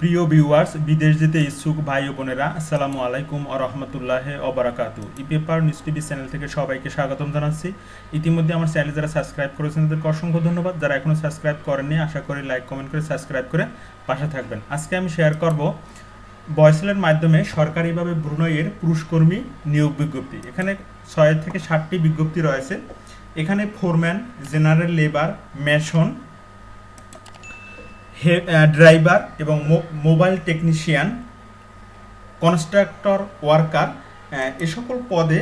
প্রিয় ভিউয়ার্স বিদেশ যেতে ইচ্ছুক ভাই ও বোনেরা, আসসালামু আলাইকুম আ রহমতুল্লাহ অবরাকাতু e paper news TV channel থেকে সবাইকে স্বাগতম জানাচ্ছি। ইতিমধ্যে আমার চ্যানেল যারা সাবস্ক্রাইব করেছেন, তাদেরকে অসংখ্য ধন্যবাদ। যারা এখনও সাবস্ক্রাইব করেননি, আশা করি লাইক কমেন্ট করে সাবস্ক্রাইব করে পাশে থাকবেন। আজকে আমি শেয়ার করব বয়সেলের মাধ্যমে সরকারিভাবে ব্রুনয়ের পুরুষকর্মী নিয়োগ বিজ্ঞপ্তি। এখানে ছয় থেকে ষাটটি বিজ্ঞপ্তি রয়েছে। এখানে foreman general labour mason driver এবং মোবাইল টেকনিশিয়ান, কনস্ট্রাক্টর, ওয়ার্কার এ সকল পদে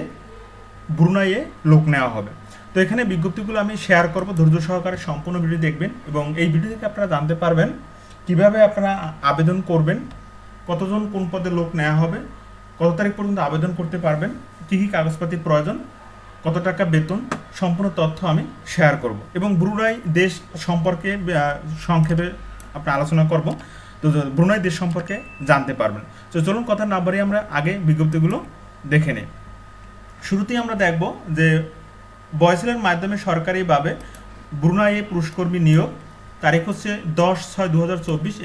ব্রুনাইয়ে লোক নেওয়া হবে। তো এখানে বিজ্ঞপ্তিগুলো আমি শেয়ার করব, ধৈর্য সহকারে সম্পূর্ণ ভিডিও দেখবেন এবং এই ভিডিও থেকে আপনারা জানতে পারবেন কীভাবে আপনারা আবেদন করবেন, কতজন কোন পদে লোক নেওয়া হবে, কত তারিখ পর্যন্ত আবেদন করতে পারবেন, কী কী কাগজপাতির প্রয়োজন, কত টাকা বেতন, সম্পূর্ণ তথ্য আমি শেয়ার করব। এবং ব্রুনাই দেশ সম্পর্কে সংক্ষেপে আপনার আলোচনা করব। তো ব্রুনাই দেশ সম্পর্কে জানতে পারবেন। তো চলুন কথা না বাড়িয়ে আমরা আগে বিজ্ঞপ্তিগুলো দেখে নিই। শুরুতেই আমরা দেখব যে বয়সেলের মাধ্যমে সরকারিভাবে ব্রুনাইয়ে পুরুষকর্মী নিয়োগ তারিখ হচ্ছে দশ ছয় দু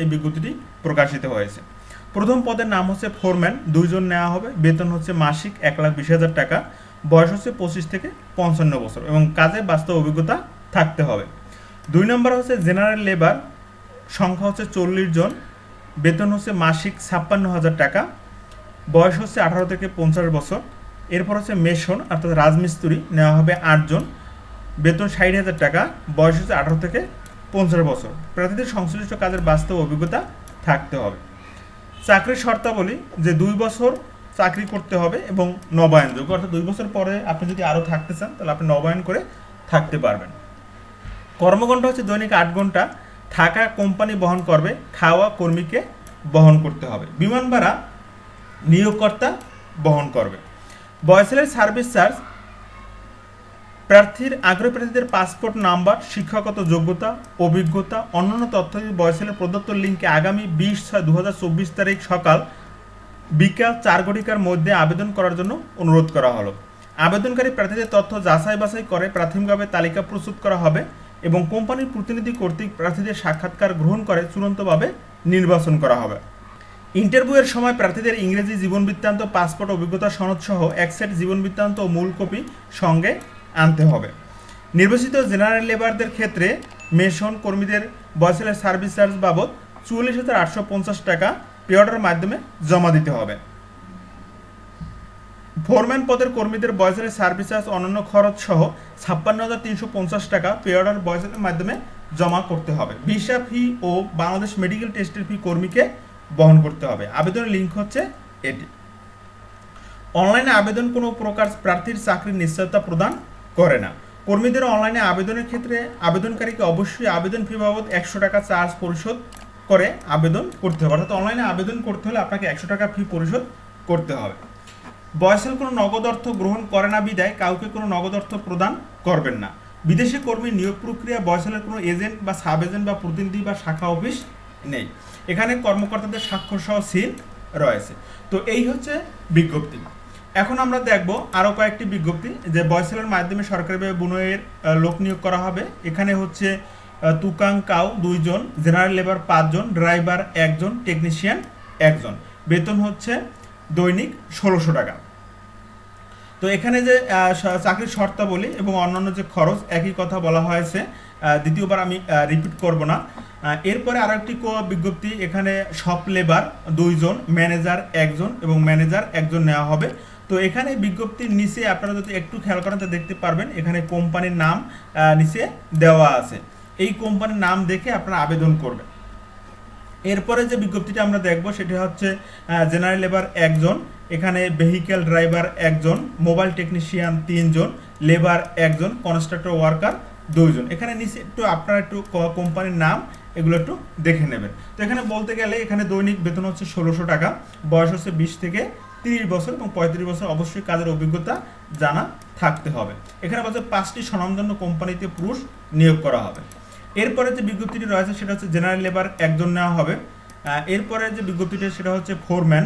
এই বিজ্ঞপ্তিটি প্রকাশিত হয়েছে। প্রথম পদের নাম হচ্ছে ফোরম্যান, দুইজন নেওয়া হবে, বেতন হচ্ছে মাসিক এক লাখ বিশ হাজার টাকা, বয়স হচ্ছে পঁচিশ থেকে পঞ্চান্ন বছর এবং কাজে বাস্তব অভিজ্ঞতা থাকতে হবে। দুই নম্বর হচ্ছে জেনারেল লেবার সংখ্যা হচ্ছে চল্লিশ জন, বেতন হচ্ছে মাসিক ছাপ্পান্ন হাজার টাকা, বয়স হচ্ছে আঠারো থেকে পঞ্চাশ বছর, এরপর হচ্ছে মেশন, অর্থাৎ রাজমিস্ত্রি, নেওয়া হবে আটজন বেতন ষাট হাজার টাকা, বয়স হচ্ছে আঠারো থেকে পঞ্চাশ বছর। প্রার্থীদের সংশ্লিষ্ট কাজের বাস্তব অভিজ্ঞতা থাকতে হবে। চাকরির শর্তাবলী যে দুই বছর চাকরি করতে হবে এবং নবায়নযোগ্য, অর্থাৎ দুই বছর পরে আপনি যদি আরও থাকতে চান, তাহলে আপনি নবায়ন করে থাকতে পারবেন। কর্মঘণ্টা হচ্ছে দৈনিক আট ঘণ্টা থাকা কোম্পানি বহন করবে, খাওয়া কর্মীকে বহন করতে হবে। বিমান ভাড়া নিয়োগকর্তা বহন করবে। বয়সেলের সার্ভিস চার্জ প্রার্থীর আগ্রহী প্রার্থীদের পাসপোর্ট নাম্বার শিক্ষাগত যোগ্যতা, অভিজ্ঞতা, অন্যান্য তথ্য বয়সেলের প্রদত্ত লিঙ্কে আগামী বিশ ছয় দু তারিখ সকাল বিকাল চার ঘটিকার মধ্যে আবেদন করার জন্য অনুরোধ করা হলো। আবেদনকারী প্রার্থীদের তথ্য যাচাই বাছাই করে প্রাথমিকভাবে তালিকা প্রস্তুত করা হবে। এবং কোম্পানির প্রতিনিধি কর্তৃক প্রার্থীদের সাক্ষাৎকার গ্রহণ করে চূড়ান্তভাবে নির্বাচন করা হবে। ইন্টারভিউয়ের সময় প্রার্থীদের ইংরেজি জীবন বৃত্তান্ত, পাসপোর্ট অভিজ্ঞতা সনদ সহ এক সেট জীবন বৃত্তান্ত ও মূল কপি সঙ্গে আনতে হবে। নির্বাচিত জেনারেল লেবারদের ক্ষেত্রে মেশন কর্মীদের বয়সেলের সার্ভিস চার্জ বাবদ চুয়াল্লিশ হাজার আটশো পঞ্চাশ টাকা পে অর্ডার মাধ্যমে জমা দিতে হবে। ফোরম্যান পদের কর্মীদের বয়সের সার্ভিস চার্জ অন্যান্য খরচ সহ ছাপ্পান্ন হাজার তিনশো পঞ্চাশ টাকা পে অর্ডার বয়সের মাধ্যমে জমা করতে হবে। ভিসা ফি ও বাংলাদেশ মেডিকেল টেস্টের ফি কর্মীকে বহন করতে হবে। আবেদনের লিঙ্ক হচ্ছে এটি। অনলাইনে আবেদন কোনো প্রকার প্রার্থীর চাকরির নিশ্চয়তা প্রদান করে না। কর্মীদের অনলাইনে আবেদনের ক্ষেত্রে আবেদনকারীকে অবশ্যই আবেদন ফি বাবদ একশো টাকা চার্জ পরিশোধ করে আবেদন করতে হবে। অর্থাৎ অনলাইনে আবেদন করতে হলে আপনাকে একশো টাকা ফি পরিশোধ করতে হবে। বয়সেল কোনো নগদ অর্থ গ্রহণ করে না বিদায়, কাউকে কোনো নগদ অর্থ প্রদান করবেন না। বিদেশি কর্মী নিয়োগ প্রক্রিয়া বয়সেলের কোনো এজেন্ট বা সাব এজেন্ট বা প্রতিনিধি বা শাখা অফিস নেই। এখানে কর্মকর্তাদের স্বাক্ষর সহ সিল রয়েছে। তো এই হচ্ছে বিজ্ঞপ্তি। এখন আমরা দেখব আরও কয়েকটি বিজ্ঞপ্তি যে বয়সেলের মাধ্যমে সরকারিভাবে বুনয়ের লোক নিয়োগ করা হবে। এখানে হচ্ছে তুকাং কাউ দুইজন, জেনারেল লেবার পাঁচজন, ড্রাইভার একজন, টেকনিশিয়ান একজন। বেতন হচ্ছে দৈনিক ষোলোশো টাকা। তো এখানে যে চাকরির শর্তাবলী এবং অন্যান্য যে খরচ, একই কথা বলা হয়েছে। দ্বিতীয়বার আমি রিপিট করব না। এরপরে আরও একটি বিজ্ঞপ্তি, এখানে সব লেবার দুইজন ম্যানেজার একজন এবং ম্যানেজার একজন নেওয়া হবে। তো এখানে বিজ্ঞপ্তির নিচে আপনারা যদি একটু খেয়াল করেন, তো দেখতে পারবেন, এখানে কোম্পানির নাম নিচে দেওয়া আছে। এই কোম্পানির নাম দেখে আপনারা আবেদন করবেন। এরপরে যে বিজ্ঞপ্তিটা আমরা দেখব সেটি হচ্ছে জেনারেল লেবার একজন, এখানে ভেহিক্যাল ড্রাইভার একজন মোবাইল টেকনিশিয়ান তিনজন লেবার একজন কনস্ট্রাক্টর ওয়ার্কার দুইজন। এখানে নিচে একটু আপনারা একটু কোম্পানির নাম, এগুলো একটু দেখে নেবেন। তো এখানে বলতে গেলে এখানে দৈনিক বেতন হচ্ছে ষোলোশো টাকা, বয়স হচ্ছে বিশ থেকে তিরিশ বছর এবং পঁয়ত্রিশ বছর অবশ্যই কাজের অভিজ্ঞতা জানা থাকতে হবে। এখানে বলছে পাঁচটি স্বনামধন্য কোম্পানিতে পুরুষ নিয়োগ করা হবে। এরপরে যে বিজ্ঞপ্তিটি রয়েছে সেটা হচ্ছে জেনারেল লেবার একজন নেওয়া হবে। এরপরে যে বিজ্ঞপ্তিটি সেটা হচ্ছে ফোরম্যান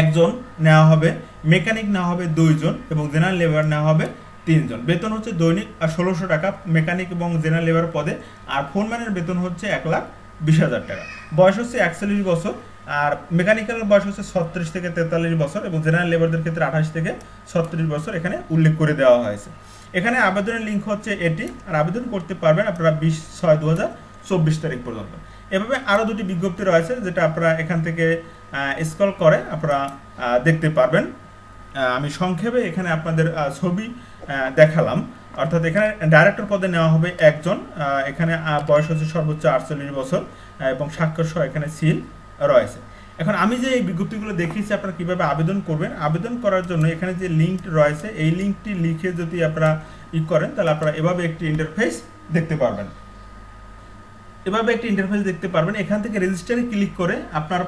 একজন নেওয়া হবে মেকানিক নেওয়া হবে দুইজন এবং জেনারেল লেবার নেওয়া হবে তিনজন। বেতন হচ্ছে দৈনিক ষোলোশো টাকা মেকানিক এবং জেনারেল লেবার পদে, আর ফোরম্যানের বেতন হচ্ছে এক লাখ বিশ হাজার টাকা। বয়স হচ্ছে একচল্লিশ বছর, আর মেকানিক্যালের বয়স হচ্ছে ছত্রিশ থেকে তেতাল্লিশ বছর এবং জেনারেল লেবারদের ক্ষেত্রে আঠাশ থেকে ছত্রিশ বছর এখানে উল্লেখ করে দেওয়া হয়েছে। এখানে আবেদনের লিঙ্ক হচ্ছে এটি, আর আবেদন করতে পারবেন আপনারা বিশ ছয় দু চব্বিশ তারিখ পর্যন্ত। এভাবে আরও দুটি বিজ্ঞপ্তি রয়েছে যেটা আপনারা এখান থেকে স্কল করে আপনারা দেখতে পারবেন। আমি সংক্ষেপে এখানে আপনাদের ছবি দেখালাম। অর্থাৎ এখানে ডাইরেক্টর পদে নেওয়া হবে একজন এখানে বয়স হচ্ছে সর্বোচ্চ আটচল্লিশ বছর এবং স্বাক্ষর সহ এখানে সিল রয়েছে। এখন আমি যে এই বিজ্ঞপ্তিগুলো দেখিয়েছি, আপনারা কীভাবে আবেদন করবেন? আবেদন করার জন্য এখানে যে লিঙ্ক রয়েছে, এই লিঙ্কটি লিখে যদি আপনারা ই করেন, তাহলে আপনারা এভাবে একটি ইন্টারফেস দেখতে পারবেন। এভাবে একটি ইন্টারফেস দেখতে পারবেন। এখান থেকে রেজিস্টারে ক্লিক করে আপনার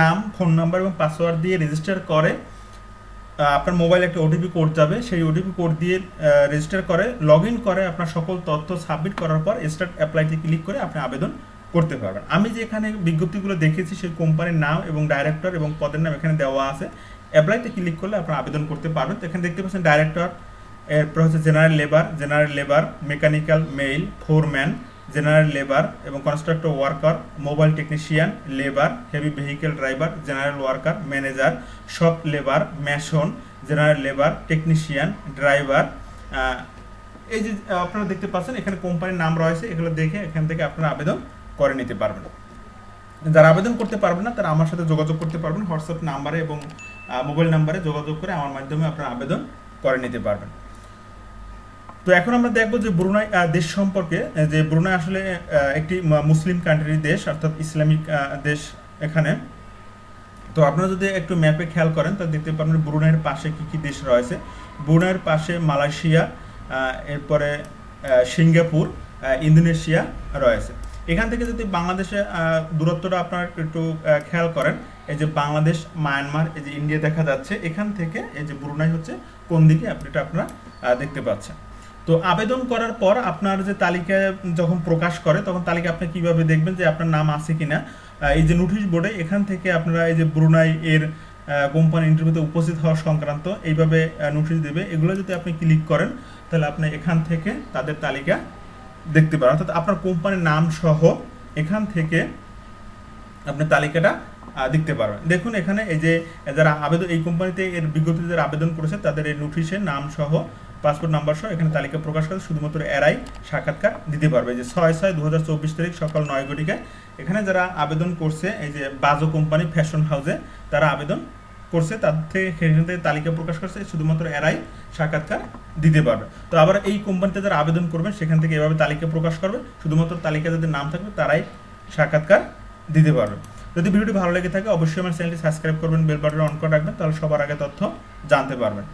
নাম ফোন নাম্বার এবং পাসওয়ার্ড দিয়ে রেজিস্টার করে আপনার মোবাইলে একটা ওটিপি কোড যাবে। সেই ওটিপি কোড দিয়ে রেজিস্টার করে লগ করে আপনার সকল তথ্য সাবমিট করার পর স্টার্ট অ্যাপ্লাইতে ক্লিক করে আপনি আবেদন করতে পারবেন। আমি যে এখানে বিজ্ঞপ্তিগুলো দেখেছি, সেই কোম্পানির নাম এবং ডাইরেক্টর এবং পদের নাম এখানে দেওয়া আছে। অ্যাপ্লাইতে ক্লিক করলে আপনার আবেদন করতে পারবেন। তো এখানে দেখতে পাচ্ছেন ডাইরেক্টর এরপর হচ্ছে general labour general labour mechanical mail foreman general labour এবং constructor worker mobile technician labour heavy vehicle driver general worker manager shop labour mason general labour technician driver এই যে আপনারা দেখতে পাচ্ছেন এখানে কোম্পানির নাম রয়েছে। এগুলো দেখে এখান থেকে আপনারা আবেদন করে নিতে পারবেন। যারা আবেদন করতে পারবেন না, তারা আমার সাথে যোগাযোগ করতে পারবেন, হোয়াটসঅ্যাপ নাম্বারে এবং মোবাইল নাম্বারে যোগাযোগ করে আমার মাধ্যমে আপনারা আবেদন করে নিতে পারবেন। তো এখন আমরা দেখব যে ব্রুনাই দেশ সম্পর্কে যে ব্রুনাই আসলে একটি মুসলিম কান্ট্রির দেশ, অর্থাৎ ইসলামিক দেশ এখানে। তো আপনারা যদি একটু ম্যাপে খেয়াল করেন, তাহলে দেখতে পারবেন ব্রুনাইয়ের পাশে কি কি দেশ রয়েছে। ব্রুনাইয়ের পাশে মালয়েশিয়া এরপরে সিঙ্গাপুর ইন্দোনেশিয়া রয়েছে। এখান থেকে যদি বাংলাদেশে দূরত্বটা আপনারা একটু খেয়াল করেন, এই যে বাংলাদেশ, মায়ানমার, এই যে ইন্ডিয়া দেখা যাচ্ছে, এখান থেকে এই যে ব্রুনাই হচ্ছে, কোন দিকে আপনি এটা আপনারা দেখতে পাচ্ছেন। তো আবেদন করার পর আপনার যে তালিকা যখন প্রকাশ করে, তখন তালিকা আপনি কীভাবে দেখবেন যে আপনার নাম আছে কিনা? এই যে নোটিশ বোর্ডে এখান থেকে আপনারা এই যে ব্রুনাই এর কোম্পানি ইন্টারভিউতে উপস্থিত হওয়া সংক্রান্ত এইভাবে নোটিশ দেবে। এগুলো যদি আপনি ক্লিক করেন, তাহলে আপনি এখান থেকে তাদের তালিকা দেখতে পারেন। অর্থাৎ আপনার কোম্পানির নাম সহ এখান থেকে আপনি তালিকাটা দেখতে পারবেন দেখুন এখানে এই যে, যারা আবেদন, এই কোম্পানিতে এর বিজ্ঞপ্তিতে যারা আবেদন করেছে, তাদের এই নোটিশে নাম সহ পাসপোর্ট নাম্বার সহ এখানে তালিকা প্রকাশ করে শুধুমাত্র এরাই সাক্ষাৎকার দিতে পারবে। যে ছয় ছয় দু তারিখ সকাল নয় ঘটিকায় এখানে যারা আবেদন করছে, এই যে বাজো কোম্পানি ফ্যাশন হাউসে তারা আবেদন করছে, তার থেকে থেকে তালিকা প্রকাশ করছে, শুধুমাত্র এরাই সাক্ষাৎকার দিতে পারবে। তো আবার এই কোম্পানিতে যারা আবেদন করবেন সেখান থেকে এভাবে তালিকা প্রকাশ করবে, শুধুমাত্র তালিকা যাদের নাম থাকবে, তারাই সাক্ষাৎকার দিতে পারবে। যদি ভিডিওটি ভালো লেগে থাকে, অবশ্যই আমার চ্যানেলটি সাবস্ক্রাইব করবেন, বেল বাটন অন করে রাখবেন, তাহলে সবার আগে তথ্য জানতে পারবেন।